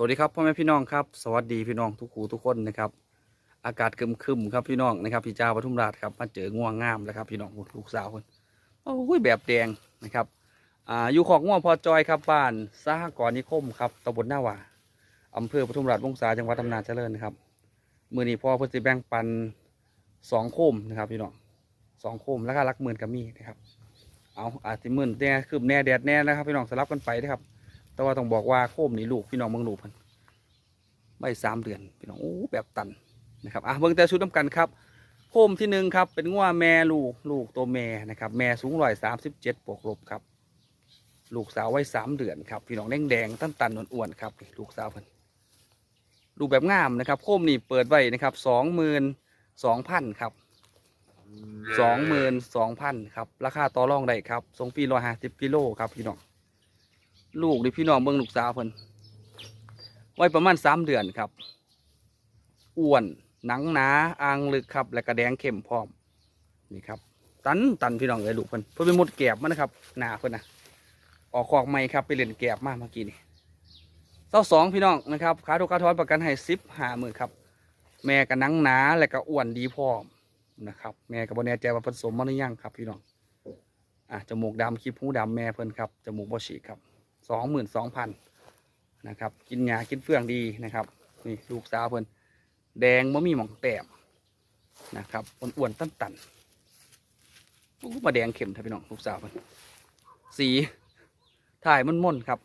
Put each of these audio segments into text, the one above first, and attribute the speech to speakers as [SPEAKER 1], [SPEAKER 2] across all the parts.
[SPEAKER 1] สวัสดีครับพ่อแม่พี่น้องครับสวัสดีพี่น้องทุกหูทุกคนนะครับอากาศครึมๆครับพี่น้องนะครับพี่เจ้าปทุมราชครับมาเจอง่วงงามแล้วครับพี่น้องลูกสาวคนโอ้ยแบบแดงนะครับอ่าอยู่ของง่วงพอจอยครับบ้านสหกรณ์นิคมครับตำบลหน้าว่าอำเภอปทุมราชวงศาจังหวัดอำนาจเจริญนะครับมือนี้พ่อเพื่อสิแบ่งปันสองโคมนะครับพี่น้องสองโคมแล้วก็รักหมื่นกับมีนะครับเอาอาจจะหมื่นแน่คืบแน่แดดแน่นะครับพี่น้องสลับกันไปนะครับ แต่ว่าต้องบอกว่าโคมนี่ลูกพี่น้องเมืองลูกพันใบสามเดือนพี่น้องโอ้แบบตันนะครับอะเบิ่งแต่ชุดน้ำกันครับโคมที่หนึ่งครับเป็นงัวแม่ลูกลูกตัวแม่นะครับแม่สูงร้อยสามสิบเจ็ดบวกลบครับ ลูกสาวไว้สามเดือนครับพี่น้องแดงแดงตั้นตันอ้วนๆครับลูกสาวเพิ่นลูกแบบงามนะครับ โคมนี่เปิดไว้นะครับสองหมื่นสองพันครับสองหมื่นสองพันครับราคาต่อรองได้ครับทรงฟรีร้อยห้าสิบกิโลครับพี่น้อง ลูกดิพี่น้องเบิ่งลูกสาวเพิ่นไว้ประมาณสามเดือนครับอ้วนหนังหนาอ่างลึกครับ และกระแดงเข้มพร้อมนี่ครับ ตันตันพี่น้องเลยลูกเพิ่นเพิ่นเป็นมดแกบมันนะครับหนาเพิ่นนะออกคอกใหม่ครับไปเล่นแกบมากเมื่อกี้นี่เจ้าสองพี่น้องนะครับขาทุกขาทอนประกันให้สิบห้าหมื่นครับ แม่กับหนังหนาและก็อ้วนดีพร้อมนะครับ แม่กับบแน่ใจว่าผสมมาหรือยังครับ พี่น้องอะจมูกดำคีบหูดำแม่เพิ่นครับจมูกบ่ฉีครับ สองหมื่นสองพันนะครับ กินหญ้ากินเฟื่องดีนะครับนี่ลูกสาวเพิ่นแดงมะมีหมองแต้มนะครับอ้วนๆตันตันๆมาแดงเข้มท่าพี่น้องลูกสาวเพิ่นสีถ่ายมันม่นๆครับ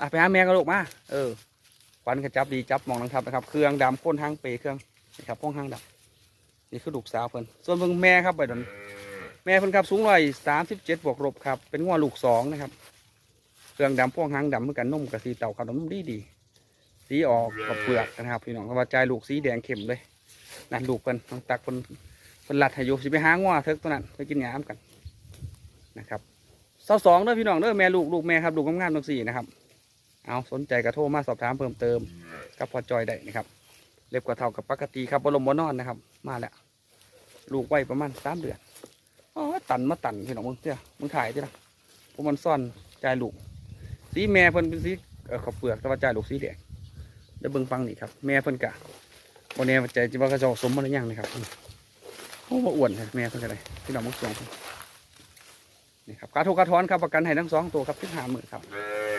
[SPEAKER 1] อะไปหาแม่กันลูกมาเออควันกระจับดีจับมองนะครับนะครับ เครื่องดำก้นห้างเปเครื่องนะครับพ้องห้างดำนี่คือลูกสาวเพิ่นส่วนเพิ่งแม่ครับไปดอนแม่เพิ่นครับสูงร้อยสามสิบเจ็ดบวกลบครับเป็นงัวลูกสองนะครับ เครื่องดำพวกหางดำเหมือนกันนุ่มกับสีเต่าขนมดีดีสีออกกับเปลือกนะครับพี่น้องกระจายลูกสีแดงเข้มเลยนั่นลูกเพิ่นต้องตักเพิ่นเพิ่นหลัดให้อยู่สิไปหาง้อเถิกตัวนั้นไปกินหญ้ามกันนะครับเสาสองเด้อพี่น้องเด้อแม่ลูกลูกแม่ครับลูกงามๆทั้งสี่นะครับเอาสนใจกระโทรมาสอบถามเพิ่มเติมกับพอจอยได้นะครับเล็บกว่าเท่ากับปกติครับบรมบนอนนะครับ มาแล้วลูกไว้ประมาณสามเดือนอ๋อตันมาตันพี่น้องมึงเจ้ามึงถ่ายที่ละพวกมันซ่อนใจลูก สีแม่เพิ่นเป็นสีเอ่อข้าวเปลือกต่ว่าจ่ายลูกสีแดงเดี๋ยวเบิ่งฟังนี่ครับ แม่เพิ่นกะวันนี้ใจจิว่ากระจอสมมาหรือยังนะครับโอ้มาอ้วนเลยแม่เพิ่นก็ได้พี่น้องมุกสองนนี่ครับกาทุกกระท้อนครับประกันให้ทั้งสองตัวครับที่หาหมื่นครับ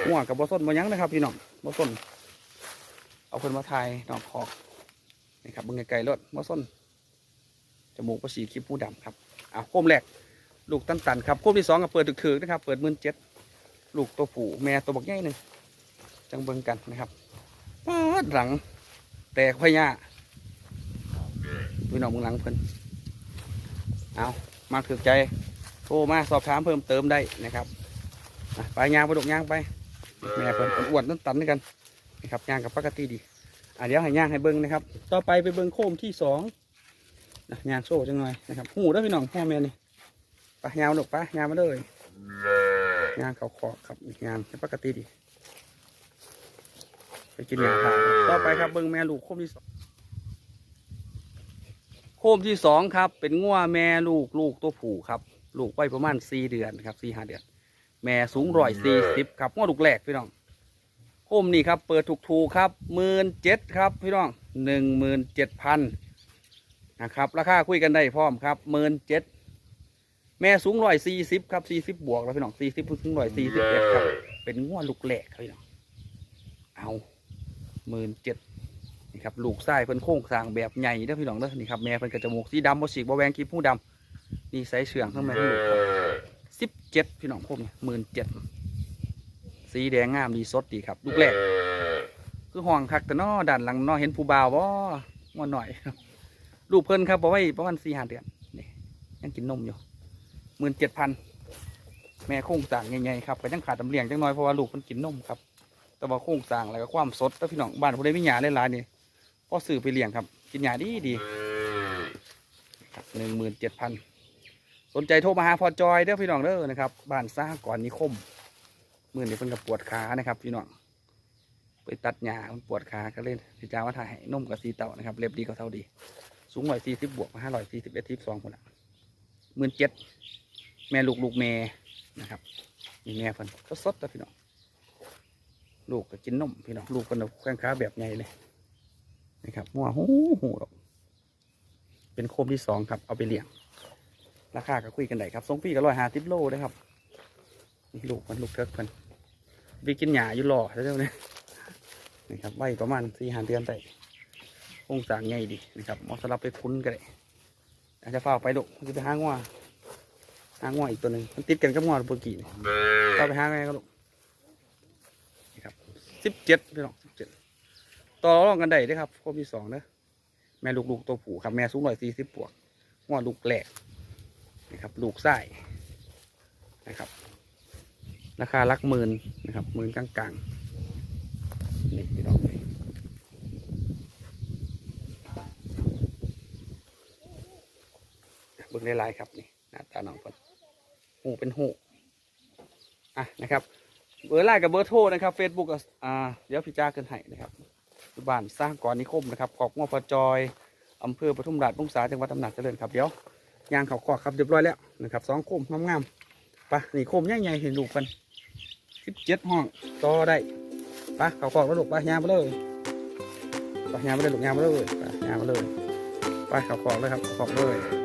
[SPEAKER 1] หัวกับบอส้นบอยังนะครับพี่น้องบอส้นเอาเพิ่นมาทายน้องคอกนี่ครับเบิ่งไกลๆรถบอส้นจมูกประสีคิ้วผู้ดำครับเอาโคมแรกลูกตันตันครับโคมที่สองก็เปิดถึกๆนะครับ เปิดมื่นเจ็ด ลูกตัวผู้แม่ตัวบักใหญ่หนึ่งจังเบิ่งกันนะครับปาดหลังแตกพญาพี่น้องมืองหลังเพิ่นเอามาถือใจโทรมาสอบถามเพิ่มเติมได้นะครับไปยางไปดกยางไป แม่เพิ่นอ้วนตันตันด้วยกันนะครับยางกับปกติดีอะเดี๋ยวให้ยางให้เบิ่งนะครับ ต่อไปไปเบิ่งโคมที่สองนะยางโซ่จังหน่อยนะครับหูได้อพี่น้องพ่อแม่นี่ไปยาวดกไปยางมาเลย งานเขาขอครับอีกงานเป็นปกติดี ไปกินยาทาต่อไปครับเบิ้งแม่ลูกโคมที่สองโคมที่สองครับ เป็นงัวแม่ลูกลูกตัวผู้ครับ ลูกไว้ประมาณสี่เดือนครับสี่ห้าเดือน แม่สูงร้อยสี่สิบครับงัวลูกแรกพี่น้องโคมนี่ครับ เปิดถูกถูกครับหมื่นเจ็ดครับพี่น้องหนึ่งหมื่นเจ็ดพันนะครับ ราคาคุยกันได้พร้อมครับหมื่นเจ็ด แม่สูงร้อยสี่สิบครับสี่สิบบวกแล้วพี่น้องสี่สิบถึงร้อยสี่สิบเอ็ดครับ เป็นง้วลูกแหลกครับพี่น้องเอาหมื่นเจ็ดนี่ครับลูกไส้เพิ่นโค้งสร้างแบบใหญ่เด้อพี่น้องเด้อนี่ครับแม่เพิ่นกระจมูกสีดำบ่ฉีกบ่แหวงกีบผู้ดำนี่ใส่เชืองทั้งแม่ทั้งลูกครับสิบเจ็ดพี่น้องพวกนี้หมื่นเจ็ดสีแดงงามดีสดดีครับ ลูกแหลกคือห่วงคักแต่นอด้านหลังนอเห็นผู้บ่าวบ่ว่าหน่อยครับลูกเพิ่นครับบอกไว้ประมาณสี่ห้าเดือนนี่ยังกินนมอยู่ หมื่นเจ็ดพันแม่โค้งต่างใหญ่ๆครับก็ยังขาดตำเลียงจังน้อยเพราะว่าลูกมันกินนมครับ แต่ว่าโค้งต่างแล้วก็ความสดแล้วพี่น้องบ้านผู้ใดมีหยาหลายๆนี่พ่อซื้อไปเลี้ยงครับ กินหยาดีดีหนึ่งหมื่นเจ็ดพันสนใจโทรมาหาพอจอยเด้อพี่น้องเด้อนะครับบ้านซ่าก่อนนิคมมื่อนี้เพิ่นกับปวดขานะครับพี่น้องไปตัดหญ้ามันปวดขาก็เล่นพี่จ้าว่าถ่ายให้นมกับสีเต่านะครับเล็บดีก็เท่าดี สูงร้อยสี่สิบบวกมาห้าร้อยสี่สิบเอ็ดสิบสองคนละหมื่นเจ็ด แม่ลูกลูกแม่นะครับนี่แม่เพิ่นก็สดๆแต่พี่น้องลูกก็กินนมพี่น้องลูกกันแข้งขาแบบใหญ่เลยนะครับหัวหูหูดอกเป็นโคมที่สองครับเอาไปเลี้ยง ราคาก็คุยกันได้ครับทรงพี่ก็ร้อยห้าสิบโลได้ครับนี่ลูกมันลูกเทิกมันวิกินหยาอยู่หล่อใช่ไหมนี่ยนะครับไว้ประมาณสี่ห้าเดือนได้คงสร้างใหญ่ดีนะครับมอสำหรับไปคุ้นก็ได้อาจจะฝ้ากไปลูกจะไปหางว่า หางว่าอีกตัวหนึ่งมันติดกันกับงอเมื่อกี้นี่ก็ไปหางไงก็ลูกนี่ครับสิบเจ็ดพี่น้องสิบเจ็ดต่อรองกันได้เด้อครับโคมที่สองเนอะแม่ลูกๆตัวผู้ครับแม่สูงร้อยสี่สิบปวกงอลูกแหลกนะครับลูกไส้นะครับ ราคาหลักหมื่นนะครับหมื่นกลางๆนี่พี่น้องนี่เบิ่งได้ลายๆครับนี่ห น้าตาน้องคนหูเป็นหูอะนะครับ เบอร์ไลน์กับเบอร์โทรนะครับเฟซบุ๊กอ่าเดี๋ยวพี่จ้าเกินให้นะครับบ้านสร้างก่อนนิคมนะครับขอบงอพจอยอำเภอปทุมราชบุงสาจังหวัดอำหนาจเจริญครับเดี๋ยวยางเขาขอกครับเรียบร้อยแล้วนะครับสองโคมงามๆไปะนี่โคมใหญ่ๆเห็นลูกันสิบเจ็ดห้องต่อได้ไปะเขาขอกแล้วลูกไปยางมาเลยไปยางมาเลยลูกยางมาเลยไปยางมาเลยไปเขาขอกเลยครับเขาขอกเลย